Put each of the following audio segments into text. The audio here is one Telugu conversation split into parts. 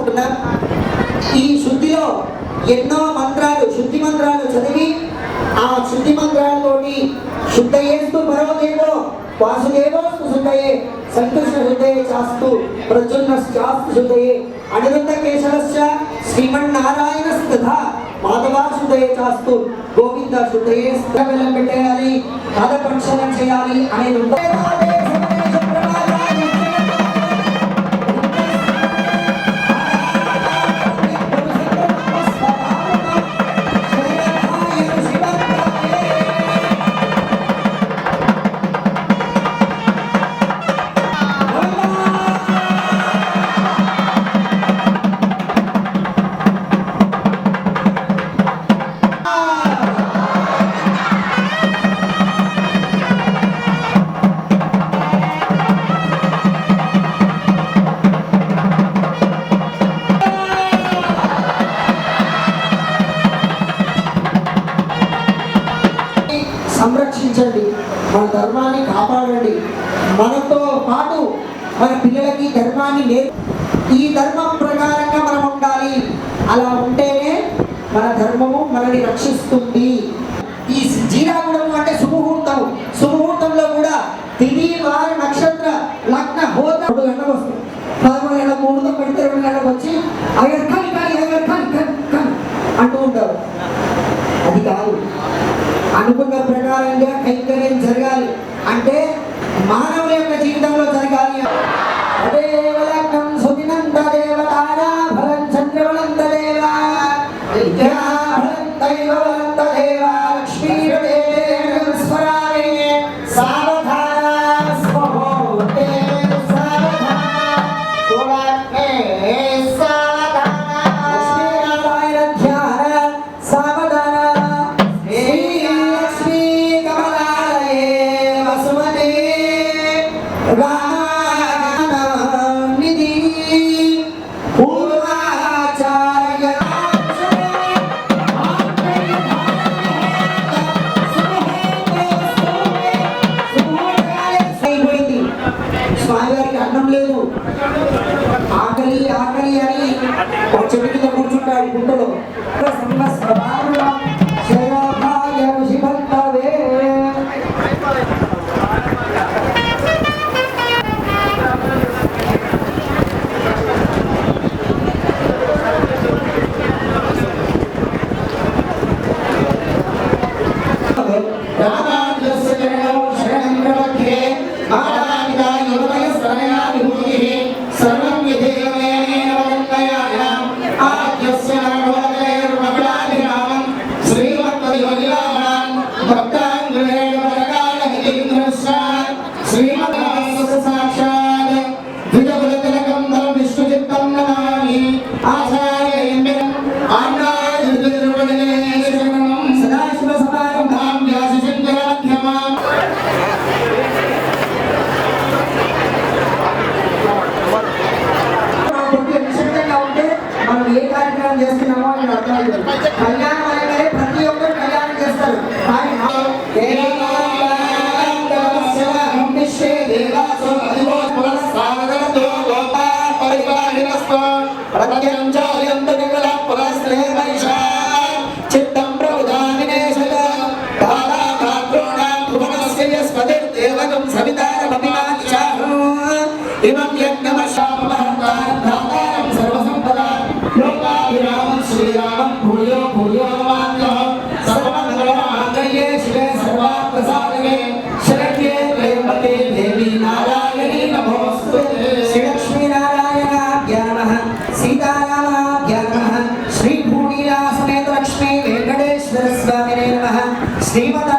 కాకుండా ఈ శుద్ధిలో ఎన్నో మంత్రాలు శుద్ధి మంత్రాలు చదివి ఆ శుద్ధి మంత్రాలతోటి శుద్ధ చేస్తూ పరోదేవో వాసుదేవో శుద్ధయే సంకృష్ణ హృదయ చాస్తు ప్రజున్న చాస్తు శుద్ధయే అనిరుద్ధ కేశవస్య శ్రీమన్నారాయణ స్థిత మాధవా శుద్ధయే చాస్తు గోవింద శుద్ధయే స్థితం పెట్టేయాలి పాద ప్రక్షాళన చేయాలి అనేది సంరక్షించండి. మన ధర్మాన్ని కాపాడండి. మనతో పాటు మన పిల్లలకి ధర్మాన్ని నేర్ ఈ ధర్మం ప్రకారంగా మనం ఉండాలి. అలా ఉంటేనే మన ధర్మము మనల్ని రక్షిస్తుంది. ఈ జీరాగుణము అంటే శుభముహూర్తం శుభముహూర్తంలో కూడా తిది వారి నక్షత్ర లగ్న హోత రెండు వస్తుంది పదమూడు గంటల మూడుతో పెడితే రెండు గంటలకు వచ్చి అయ్యారు కానీ కానీ అయ్యారు అంటూ ఉంటారు. అనుకున్న ప్రకారంగా కైంకర్యం జరగాలి. అంటే మానవుల యొక్క జీవితంలో జరగాలి. Сьогодні इमं यज्ञमशापमहङ्कारधातारं सर्वसम्पदा लोकाभिरामं श्रीरामं भूयो भूयो नमान्यः सर्वमङ्गलमाङ्गल्ये शिवे सर्वार्थसाधने शरण्ये त्र्यम्बके देवी नारायणी नमोऽस्तु। श्रीलक्ष्मीनारायणाज्ञानः सीतारामाज्ञानः श्रीभूमिरासमेतलक्ष्मी वेङ्कटेश्वरस्वामिने नमः। श्रीमता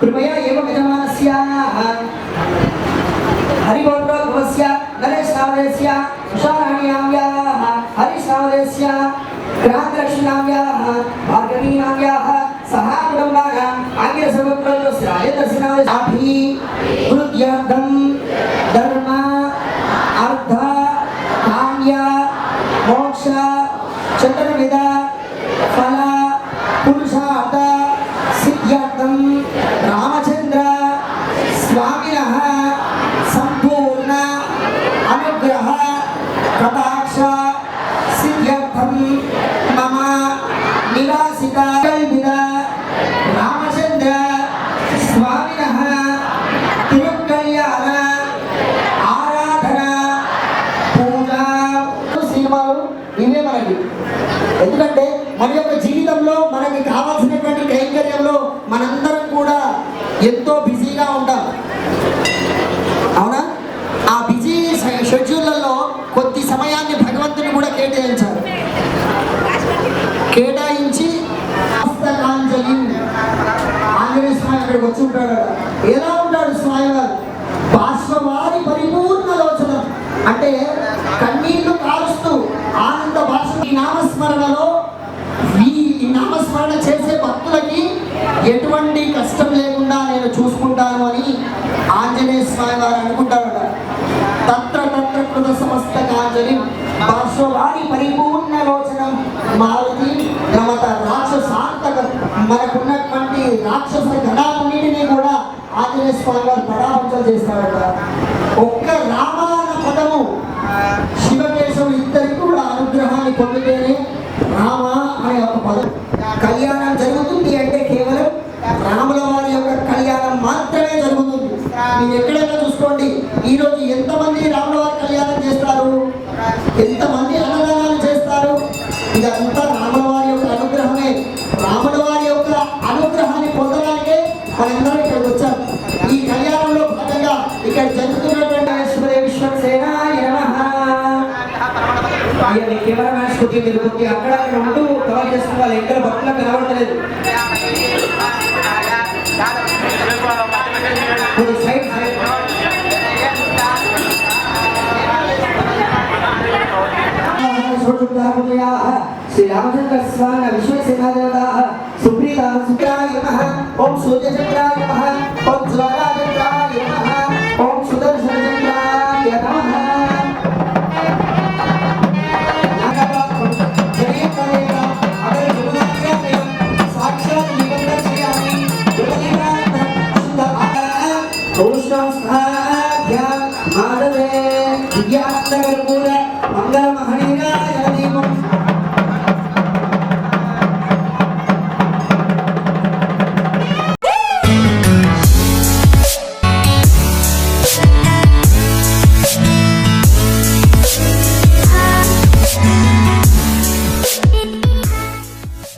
कृपया एवं यजमानस्याः हरिगौरवस्य नरेशसावरस्य तुषारहण्याम्याः हरिसावरस्य ग्राहकलक्ष्मीनाम्याः भार्गवीनाम्याः सहाकुटुम्बानाम् आङ्गिलसर्वप्रयोगस्य राजदर्शनाभिः हृद्यदं धर्म, अर्थ, काम्य, मोक्ष चतुर्विध फल, पुरुषार्थ, सिद्ध्यर्थम् సమర్థం మమ నివాసిత రామచంద్ర స్వామిన తిరుకళ్యాణ ఆరాధన పూజ సినిమాలు ఇవే మనకి ఎందుకంటే మన యొక్క జీవితంలో మనకి కావాల్సినటువంటి కైంకర్యంలో మనందరం కూడా ఎంతో బిజీగా ఉంటాం. అవునా? ఆ బిజీ షెడ్యూల్ అక్కడికి వచ్చి ఉంటాడు. ఎలా ఉంటాడు స్వామి బాష్పవారి పరిపూర్ణ లోచనం అంటే కన్నీళ్ళు కాలుస్తూ ఆనంద భాష ఈ నామస్మరణలో ఈ నామస్మరణ చేసే భక్తులకి ఎటువంటి కష్టం లేకుండా నేను చూసుకుంటాను అని ఆంజనేయ స్వామి వారు అనుకుంటాడు తత్ర తత్ర కృత సమస్త కాంజలి బాష్పవారి పరిపూర్ణ లోచనం మారుతి నమత రాక్షసాంతక మనకున్నటువంటి రాక్షస గణాలు ఆంజనేయ స్వామి వారు పరాభంచం చేస్తారట. ఒక్క రామాన పదము శివకేశవులు ఇద్దరికి కూడా అనుగ్రహాన్ని పొందితేనే రామ అనే ఒక పదం కళ్యాణం జరుగుతుంది అంటే కేవలం రాముల వారి యొక్క కళ్యాణం మాత్రమే జరుగుతుంది. మీరు ఎక్కడైనా చూసుకోండి ఈ రోజు ఎంతమంది రాముల వారి కళ్యాణం చేస్తారు? ఎంతమంది అయ్యా కెమెరా మ్యాన్స్ కొద్దిగా మీరు కొద్దిగా అక్కడ అక్కడ ఉంటూ కవర్ చేసుకున్న వాళ్ళు ఎక్కడ భక్తులకు కనబడతలేదు కొద్ది సైడ్ సైడ్ శ్రీ రామచంద్ర స్వామి విశ్వసేనాదేవతాः సుప్రీత సుప్రాయ నమః ఓం సూర్యచంద్రాయ నమః ఓం జ్వాలాచంద్రాయ నమః